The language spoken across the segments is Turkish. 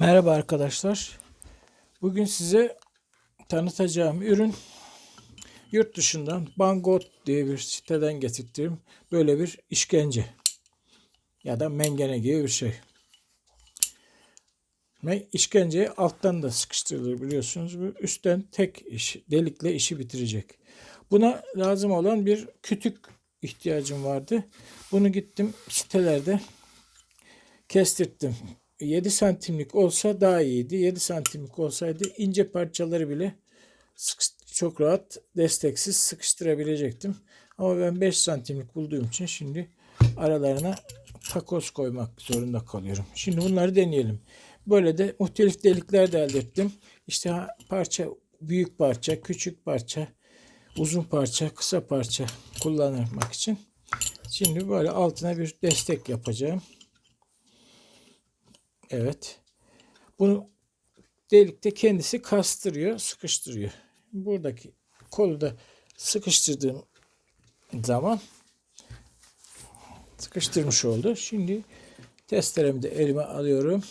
Merhaba arkadaşlar. Bugün size tanıtacağım ürün yurt dışından Bangot diye bir siteden getirttiğim böyle bir işkence ya da mengene gibi bir şey. İşkence alttan da sıkıştırılır biliyorsunuz. Bu üstten tek iş, delikle işi bitirecek. Buna lazım olan bir kütük ihtiyacım vardı. Bunu gittim sitelerde kestirttim. 7 santimlik olsa daha iyiydi. 7 santimlik olsaydı ince parçaları bile çok rahat desteksiz sıkıştırabilecektim. Ama ben 5 santimlik bulduğum için şimdi aralarına takoz koymak zorunda kalıyorum. Şimdi bunları deneyelim. Böyle de muhtelif delikler de elde ettim. İşte parça, büyük parça, küçük parça, uzun parça, kısa parça kullanmak için. Şimdi böyle altına bir destek yapacağım. Evet. Bunu delikte kendisi kastırıyor, sıkıştırıyor. Buradaki kolu da sıkıştırdığım zaman sıkıştırmış oldu. Şimdi testeremi de elime alıyorum.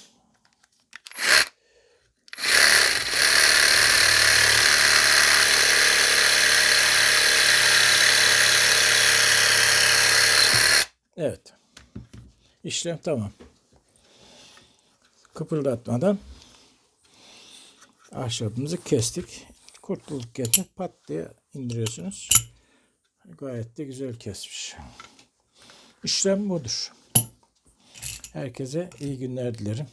Evet. İşlem tamam kıpırdatmadan ahşabımızı kestik. Kurtulduk yerine pat diye indiriyorsunuz. Gayet de güzel kesmiş. İşlem budur. Herkese iyi günler dilerim.